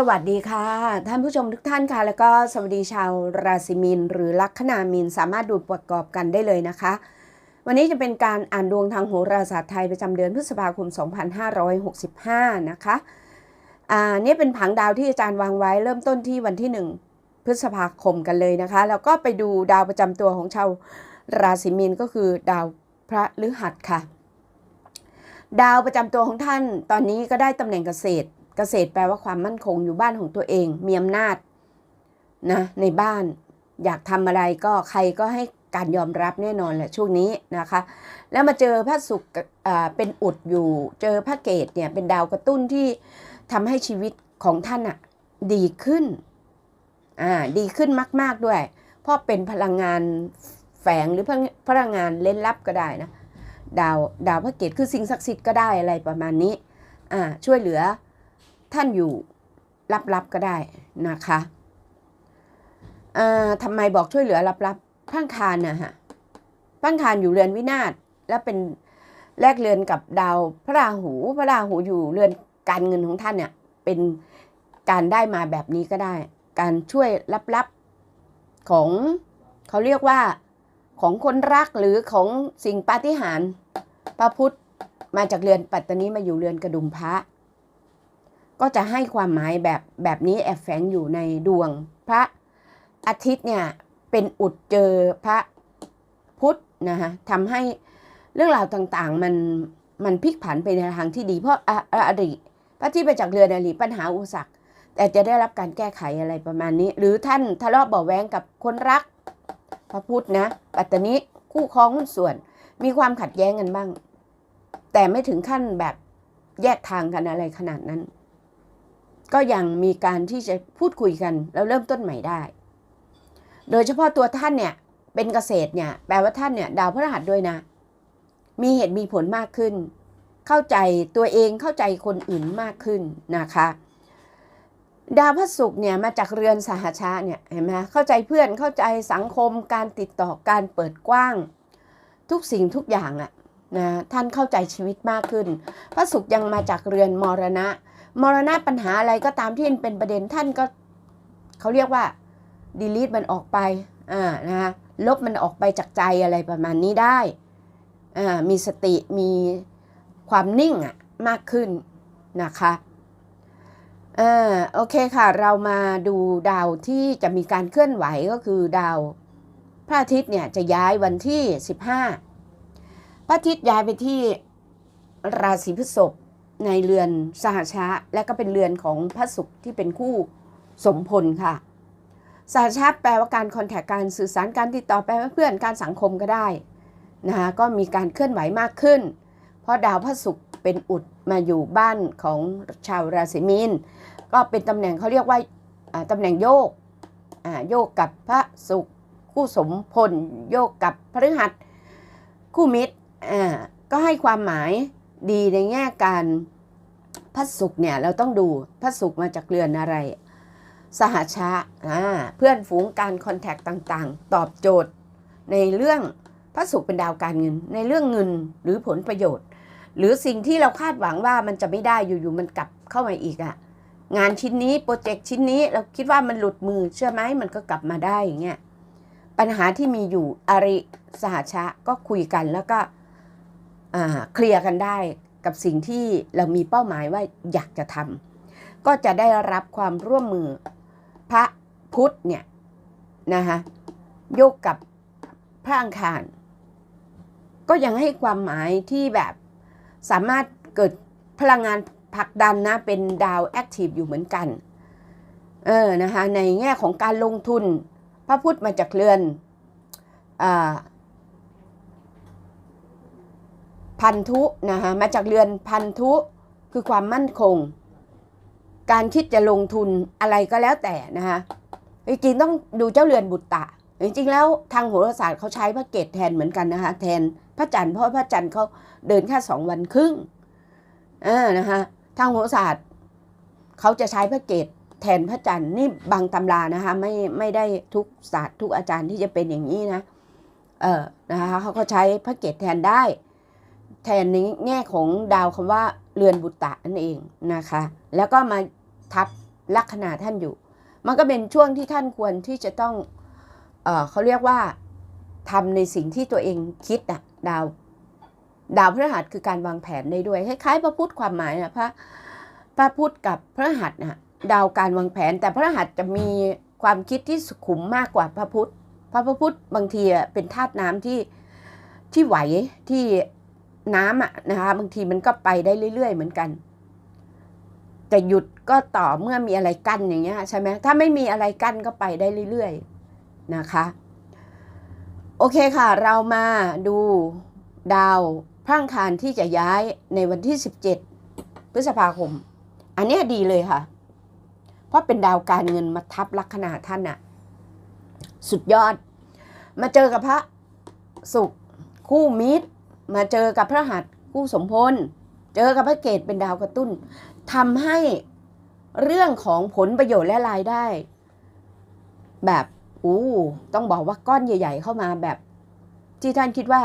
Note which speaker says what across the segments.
Speaker 1: สวัสดีค่ะ ท่านผู้ชมทุกท่านค่ะ แล้วก็สวัสดีชาวราศีมีนหรือลัคนามีนสามารถดูประกอบกันได้เลยนะคะ วันนี้จะเป็นการอ่านดวงทางโหราศาสตร์ไทยประจำเดือนพฤษภาคม 2565 นะคะอ่านี่เป็นผังดาวที่อาจารย์วางไว้เริ่มต้นที่วันที่ 1 พฤษภาคมกันเลยนะคะ แล้วก็ไปดูดาวประจำตัวของชาวราศีมีนก็คือดาวพระฤหัสค่ะ ดาวประจำตัวของท่านตอนนี้ก็ได้ตำแหน่งเกษตร เกษตรแปลว่าความมั่นคงอยู่บ้านของตัวเอง มีอำนาจนะในบ้านอยากทำอะไรก็ใครก็ให้การยอมรับแน่นอนแหละช่วงนี้นะคะ แล้วมาเจอพระศุกร์เป็นอุดอยู่ เจอพระเกตเนี่ยเป็นดาวกระตุ้นที่ทำให้ชีวิตของท่านอะดีขึ้นอ่าดีขึ้นมาก ๆด้วย เพราะเป็นพลังงานแฝงหรือพลังพลังงานเล่นลับก็ได้นะดาวดาวพระเกตคือสิ่งศักดิ์สิทธิ์ก็ได้อะไรประมาณนี้อ่าช่วยเหลือ ท่านอยู่ลับๆก็ได้นะคะอ่าทำไมบอกช่วยเหลือลับๆพังคารนะฮะพังคารอยู่เรือนวินาศแล้วเป็นแลกเรือนกับดาวพระราหู พระราหูอยู่เรือนการเงินของท่านเนี่ยเป็นการได้มาแบบนี้ก็ได้ การช่วยลับๆของเขาเรียกว่าของคนรักหรือของสิ่งปาฏิหาริย์พระพุทธมาจากเรือนปัตตานีมาอยู่เรือนกระดุมพระ ก็จะให้ความหมายแบบแบบนี้แอบแฝงอยู่ในดวง พระอาทิตย์เนี่ยเป็นอุดเจอพระพุทธนะคะทำให้เรื่องราวต่างๆมันมันพลิกผันไปในทางที่ดี เพราะอออริพระที่ไปจากเรือนอริปัญหาอุสรรคแต่จะได้รับการแก้ไขอะไรประมาณนี้ หรือท่านทะเลาะเบาแวงกับคนรัก พระพุทธนะ ปัตตานิคู่ครองหุ้นส่วน มีความขัดแย้งกันบ้าง แต่ไม่ถึงขั้นแบบแยกทางกันอะไรขนาดนั้น ก็ยังมีการที่จะพูดคุยกัน แล้วเริ่มต้นใหม่ได้ โดยเฉพาะตัวท่านเนี่ยเป็นเกษตรเนี่ยแปลว่าท่านเนี่ยดาวพฤหัสด้วยนะ มีเหตุมีผลมากขึ้น เข้าใจตัวเองเข้าใจคนอื่นมากขึ้นนะคะ ดาวพระศุกร์เนี่ยมาจากเรือนสหชาเนี่ยเห็นไหมเข้าใจเพื่อนเข้าใจสังคมการติดต่อการเปิดกว้าง ทุกสิ่งทุกอย่างอะนะท่านเข้าใจชีวิตมากขึ้น พระศุกร์ยังมาจากเรือนมรณะ มรณะปัญหาอะไรก็ตามที่เป็นประเด็นท่านก็เขาเรียกว่าดีลีทมันออกไปอ่านะคะลบมันออกไปจากใจอะไรประมาณนี้ได้อ่ามีสติมีความนิ่งอะมากขึ้นนะคะอ่าโอเคค่ะ เรามาดูดาวที่จะมีการเคลื่อนไหวก็คือดาวพระอาทิตย์เนี่ยจะย้ายวันที่ 15 พระอาทิตย์ย้ายไปที่ราศีพฤษภ ในเรือนสหชะและก็เป็นเรือนของพระศุกร์ที่เป็นคู่สมพลค่ะสหชาแปลว่าการคอนแทคการสื่อสารการติดต่อแปลว่าเพื่อนการสังคมก็ได้นะคะก็มีการเคลื่อนไหวมากขึ้น เพราะดาวพระศุกร์เป็นอุดมาอยู่บ้านของชาวราศีมีนก็เป็นตำแหน่งเขาเรียกว่าอ่าตำแหน่งโยกโยกกับพระศุกร์คู่สมพล โยกกับพฤหัสคู่มิตรก็ให้ความหมาย ดีในแง่การพระศุกร์เนี่ยเราต้องดูพระศุกร์มาจากเรือนอะไร สหชาอ่าเพื่อนฝูงการคอนแทคต่างๆ ตอบโจทย์ ในเรื่องพระศุกร์เป็นดาวการเงิน ในเรื่องเงินหรือผลประโยชน์ หรือสิ่งที่เราคาดหวังว่ามันจะไม่ได้อยู่ๆมันกลับเข้ามาอีกอะงานชิ้นนี้โปรเจกต์ชิ้นนี้เราคิดว่ามันหลุดมือเชื่อไหมมันก็กลับมาได้อย่างเงี้ยปัญหาที่มีอยู่อริสหชะก็คุยกันแล้วก็ เคลียร์กันได้กับสิ่งที่เรามีเป้าหมายว่าอยากจะทำก็จะได้รับความร่วมมือพระพุทธเนี่ยนะคะโยกกับพระอังคาร ก็ยังให้ความหมายที่แบบสามารถเกิดพลังงานผลักดันนะเป็นดาวแอคทีฟอยู่เหมือนกันเออนะคะในแง่ของการลงทุนพระพุทธมาจากเรือนอา พันธุนะคะมาจากเรือนพันธุคือความมั่นคง การคิดจะลงทุนอะไรก็แล้วแต่นะคะจริงๆต้องดูเจ้าเรือนบุตตะ จริงๆแล้วทางโหราศาสตร์เขาใช้พระเกตแทนเหมือนกันนะคะแทนพระจันทร์เพราะพระจันทร์เขาเดินแค่สองวันครึ่งเออนะคะทางโหราศาสตร์เขาจะใช้พระเกตแทนพระจันทร์นี่บางตำรานะคะไม่ไม่ได้ทุกศาสตร์ทุกอาจารย์ที่จะเป็นอย่างนี้นะเออนะคะเขาก็ใช้พระเกตแทนได้ ทนในแง่ของดาวคำว่าเรือนบุตตะนั่นเองนะคะ แล้วก็มาทับลัคนาท่านอยู่ มันก็เป็นช่วงที่ท่านควรที่จะต้องเออเขาเรียกว่าทำในสิ่งที่ตัวเองคิดอะดาวดาวพฤหัสคือการวางแผนได้ด้วยคล้ายๆพระพุทธความหมายนะพระพระพุทธกับพระหัสน่ะดาวการวางแผน แต่พระหัสจะมีความคิดที่สุขุมมากกว่าพระพุทธเพราะพระพุทธบางทีเป็นธาตุน้ำที่ที่ไหวที่ น้ำอะนะคะบางทีมันก็ไปได้เรื่อย ๆ เหมือนกันแต่หยุดก็ต่อเมื่อมีอะไรกั้นอย่างเงี้ยใช่ไหมถ้าไม่มีอะไรกั้นก็ไปได้เรื่อยๆนะคะ โอเคค่ะ เรามาดูดาวพระอังคารที่จะย้ายในวันที่ 17 พฤษภาคม อันนี้ดีเลยค่ะ เพราะเป็นดาวการเงินมาทับลัคนาท่านอะสุดยอด มาเจอกับพระศุกร์คู่มิตร มาเจอกับพระหัสคู่สมพล เจอกับพระเกตเป็นดาวกระตุ้นทำให้เรื่องของผลประโยชน์และรายได้ แบบอู้ต้องบอกว่าก้อนใหญ่ ๆ เข้ามาแบบ ที่ท่านคิดว่า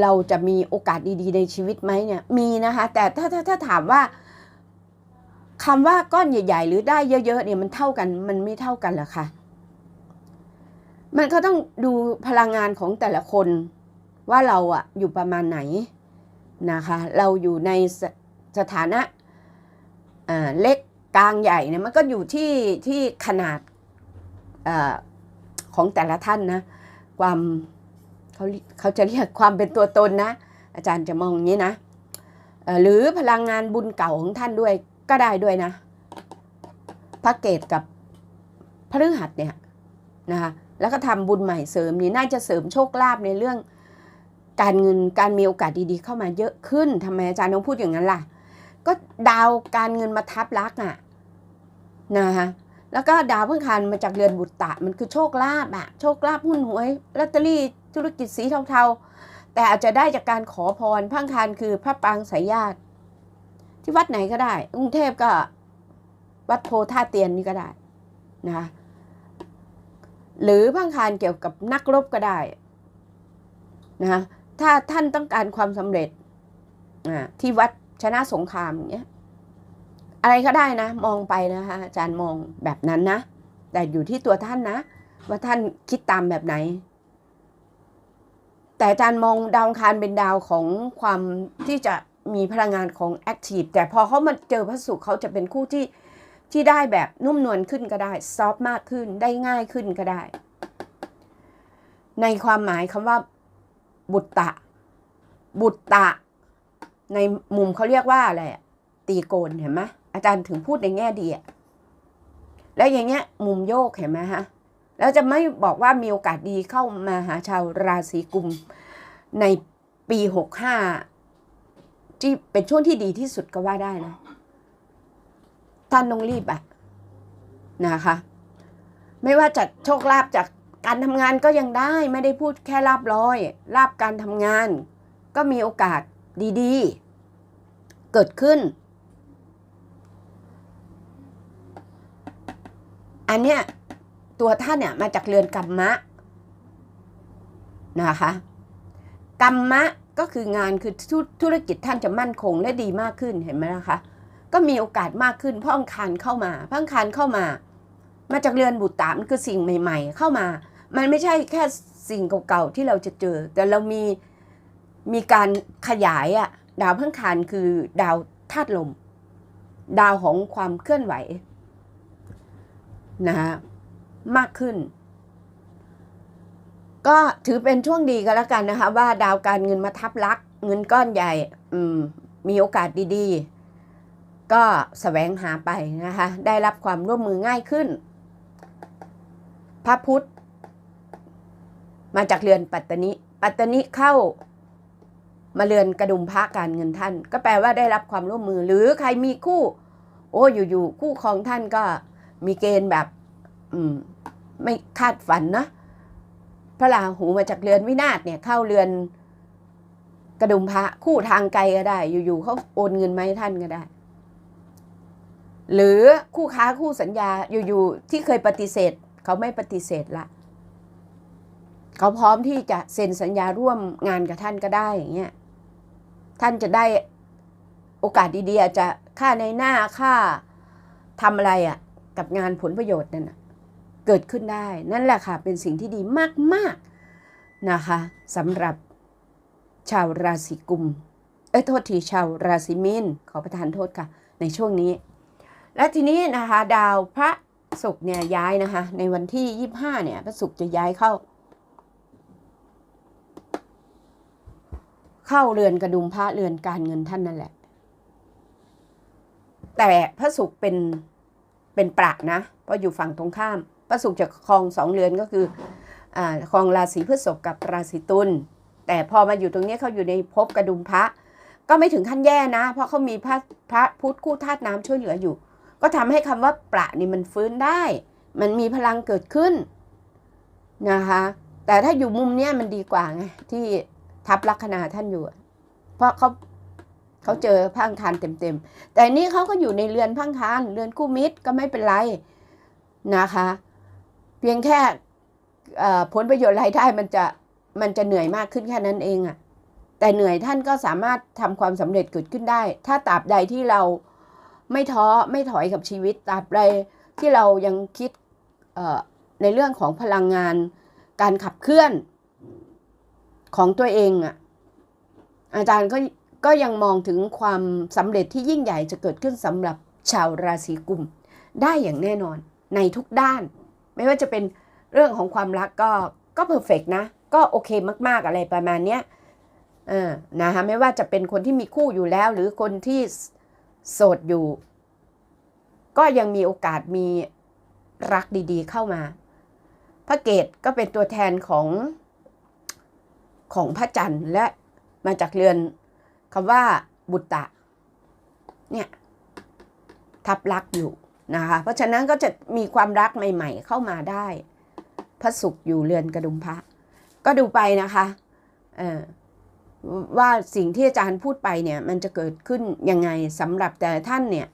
Speaker 1: เราจะมีโอกาสดีๆ ในชีวิตไหมเนี่ย มีนะคะ แต่ถ้าถ้าถ้าถามว่าคำว่าก้อนใหญ่ ๆ หรือได้เยอะ ๆ เนี่ยมันเท่ากัน มันไม่เท่ากันหรอคะมันก็ต้องดูพลังงานของแต่ละคน ว่าเราอะอยู่ประมาณไหนนะคะ เราอยู่ในสสถานะเล็กกลางใหญ่เนี่ยมันก็อยู่ที่ที่ขนาดอของแต่ละท่านนะความเขาเขาจะเรียกความเป็นตัวตนนะ อาจารย์จะมองอย่างนี้นะหรือพลังงานบุญเก่าของท่านด้วยก็ได้ด้วยนะพระเกตกับพฤหัสเนี่ยนะคะแล้วก็ทำบุญใหม่เสริมนี่น่าจะเสริมโชคลาภในเรื่อง การเงินการมีโอกาสดีๆ เข้ามาเยอะขึ้นทำไมอาจารย์ต้องพูดอย่างนั้นล่ะ ก็ดาวการเงินมาทับลักอะนะคะแล้วก็ดาวพฤหัสมาจากเรือนบุตรตะมันคือโชคลาภอะโชคลาภหุ้นหวยลอตเตอรี่ธุรกิจสีเทาๆ แต่อาจจะได้จากการขอพรพังคารคือพระปางสายญาติที่วัดไหนก็ได้กรุงเทพก็วัดโพท่าเตียนนี่ก็ได้นะคะหรือพังคารเกี่ยวกับนักรบก็ได้นะคะ ถ้าท่านต้องการความสำเร็จที่วัดชนะสงครามอย่างเงี้ยอะไรก็ได้นะ มองไปนะคะอาจารย์มองแบบนั้นนะ แต่อยู่ที่ตัวท่านนะ ว่าท่านคิดตามแบบไหน แต่อาจารย์มองดาวคารเป็นดาวของความที่จะมีพลังงานของแอคทีฟแต่พอเขามาเจอพระศุกร์เขาจะเป็นคู่ที่ที่ได้แบบนุ่มนวลขึ้นก็ได้ ซอฟมากขึ้นได้ง่ายขึ้นก็ได้ ในความหมายคำว่า บุตตะ บุตตะ ในมุมเขาเรียกว่าอะไรตีโกนเห็นไหมอาจารย์ถึงพูดในแง่ดีอะแล้วอย่างเงี้ย มุมโยกเห็นไหมฮะแล้วจะไม่บอกว่ามีโอกาสดีเข้ามาหาชาวราศีกุมในปีหกห้าที่เป็นช่วงที่ดีที่สุดก็ว่าได้นะท่านต้องรีบอะนะคะ ไม่ว่าจะโชคลาภจาก การทำงานก็ยังได้ไม่ได้พูดแค่ลาบลอยลาบการทำงาน ก็มีโอกาสดีๆ เกิดขึ้น อันเนี้ยตัวท่านเนี่ยมาจากเรือนกรรมะนะคะกรรมะก็คืองานคือธุธุรกิจท่านจะมั่นคงและดีมากขึ้นเห็นไหมนะคะ ก็มีโอกาสมากขึ้นเพราะอังคารเข้ามาพระอังคารเข้ามา มาจากเรือนบุตรตามคือสิ่งใหม่ ๆ เข้ามา มันไม่ใช่แค่สิ่งเก่าๆที่เราจะเจอ แต่เรามีมีการขยายอะดาวพฤหัสคือดาวธาตุลม ดาวของความเคลื่อนไหวนะฮะมากขึ้น ก็ถือเป็นช่วงดีก็แล้วกันนะคะ ว่าดาวการเงินมาทับลัก เงินก้อนใหญ่มมีโอกาสดีๆ ก็แสวงหาไปนะคะ ได้รับความร่วมมือง่ายขึ้น พระพุทธ มาจากเรือนปัตตนิปัตตนิเข้ามาเรือนกระดุมพระการเงินท่าน ก็แปลว่าได้รับความร่วมมือ หรือใครมีคู่ โอ้อยู่ๆคู่ของท่านก็มีเกณฑ์แบบ อืม ไม่คาดฝันนะพระราหูมาจากเรือนวินาศเนี่ยเข้าเรือนกระดุมพระคู่ทางไกลก็ได้ อยู่ๆเขาโอนเงินมาให้ท่านก็ได้ หรือคู่ค้าคู่สัญญาอยู่ๆที่เคยปฏิเสธ เขาไม่ปฏิเสธละ เขาพร้อมที่จะเซ็นสัญญาร่วมงานกับท่านก็ได้อย่างเงี้ยท่านจะได้โอกาสดีๆจะค่าในหน้าค่าทำอะไรอะ่ะกับงานผลประโยชน์นั่นนะเกิดขึ้นได้นั่นแหละค่ะ เป็นสิ่งที่ดีมากๆนะคะสำหรับชาวราศีกุม เอ้ยโทษทีชาวราศีมีนขอประทานโทษค่ะ ในช่วงนี้ และทีนี้นะคะ ดาวพระศุกร์เนี่ยย้ายนะคะ ในวันที่ 25เนี่ยพระศุกร์จะย้ายเข้า เข้าเรือนกระดุมพระเรือนการเงินท่านนั่นแหละ แต่พระศุกร์เป็นเป็นประนะเพราะอยู่ฝั่งตรงข้าม พระศุกร์จะครองสองเรือนก็คืออครองราศีพฤษภกับราศีตุลแต่พอมาอยู่ตรงนี้เขาอยู่ในภพกระดุมพระ ก็ไม่ถึงขั้นแย่นะ เพราะเขามีพระพระพุทธคู่ธาตุน้ำช่วยเหลืออยู่ ก็ทำให้คำว่าประนี่มันฟื้นได้ มันมีพลังเกิดขึ้นนะคะแต่ถ้าอยู่มุมเนี้ยมันดีกว่าไงที่ ทับลัคนาท่านอยู่ เพราะเขาเขาเจอพังคานเต็มๆ แต่นี่เขาก็อยู่ในเรือนพังคานเรือนคู่มิตรก็ไม่เป็นไรนะคะ เพียงแค่ผลประโยชน์รายได้มันจะมันจะเหนื่อยมากขึ้นแค่นั้นเองอะแต่เหนื่อยท่านก็สามารถทำความสำเร็จเกิดขึ้นได้ ถ้าตราบใดที่เราไม่ท้อไม่ถอยกับชีวิตตราบใดที่เรายังคิดในเรื่องของพลังงานการขับเคลื่อน ของตัวเองอะอาจารย์ก็ก็ยังมองถึงความสำเร็จที่ยิ่งใหญ่จะเกิดขึ้นสำหรับชาวราศีกุม ได้อย่างแน่นอนในทุกด้าน ไม่ว่าจะเป็นเรื่องของความรักก็ก็เพอร์เฟกนะ ก็โอเคมาก ๆ อะไรประมาณเนี้ยเออนะคะไม่ว่าจะเป็นคนที่มีคู่อยู่แล้ว หรือคนที่โสดอยู่ ก็ยังมีโอกาสมีรักดีๆ เข้ามา พระเกตก็เป็นตัวแทนของ ของพระจันทร์และมาจากเรือนคำว่าบุตตะเนี่ยทับรักอยู่นะคะเพราะฉะนั้นก็จะมีความรักใหม่ ๆ เข้ามาได้ พระศุกร์อยู่เรือนกระดุมพระ ก็ดูไปนะคะว่าสิ่งที่อาจารย์พูดไปเนี่ยมันจะเกิดขึ้นยังไงสำหรับแต่ท่านเนี่ย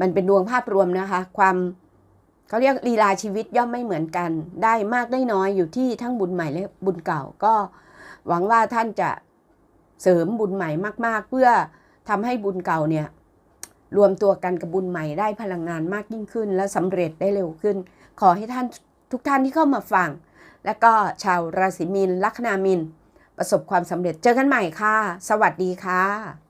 Speaker 1: มันเป็นดวงภาพรวมนะคะ ความเขาเรียกลีลาชีวิตย่อมไม่เหมือนกัน ได้มากได้น้อยอยู่ที่ทั้งบุญใหม่และบุญเก่าก็ หวังว่าท่านจะเสริมบุญใหม่มาก ๆ เพื่อทำให้บุญเก่าเนี่ยรวมตัวกันกับบุญใหม่ได้พลังงานมากยิ่งขึ้น และสำเร็จได้เร็วขึ้น ขอให้ท่านทุกท่านที่เข้ามาฟัง และก็ชาวราศีมีนลัคนามีนประสบความสำเร็จเจอกันใหม่ค่ะ สวัสดีค่ะ